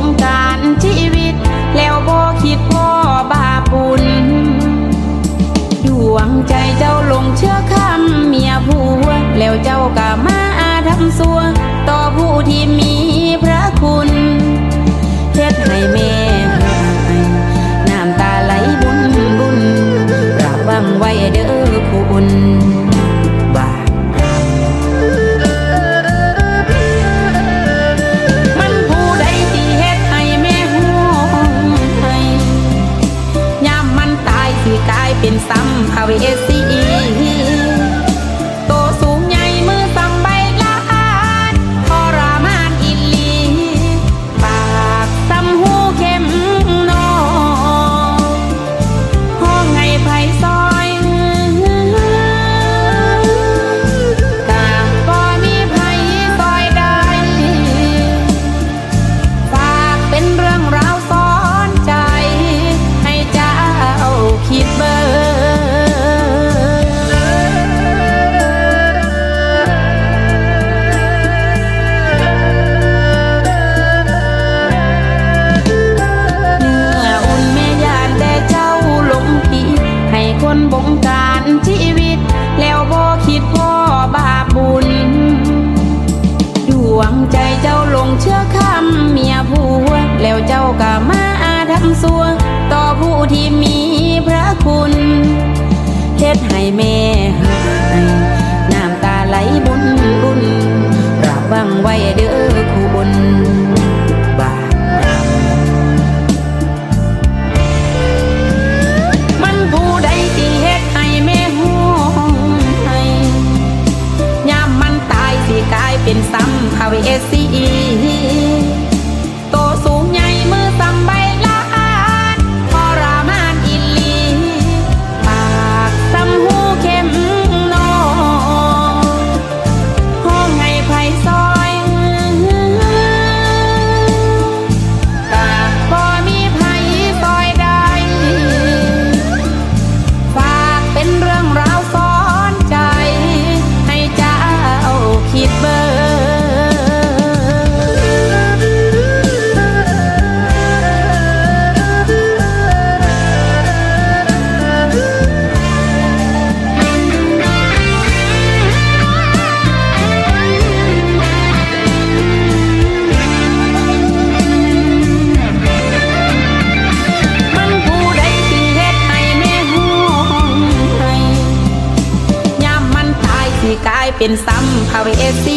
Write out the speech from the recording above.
งการชีวิต แล้วบ่คิดพ่อบาปุญดวงใจเจ้าลงเชื่อคำเมียผัว แล้วเจ้าก็มาอาทำสัว ต่อผู้ที่มีพระคุณเฮ็ดให้แม่หายน้ำตาไหลบุญบุญระวังไว้เด้อคุณ We. ชื่อคำเมียผัวแล้วเจ้าก็มาทำสัว ต่อผู้ที่มี เป็นซ้ำพาเวสี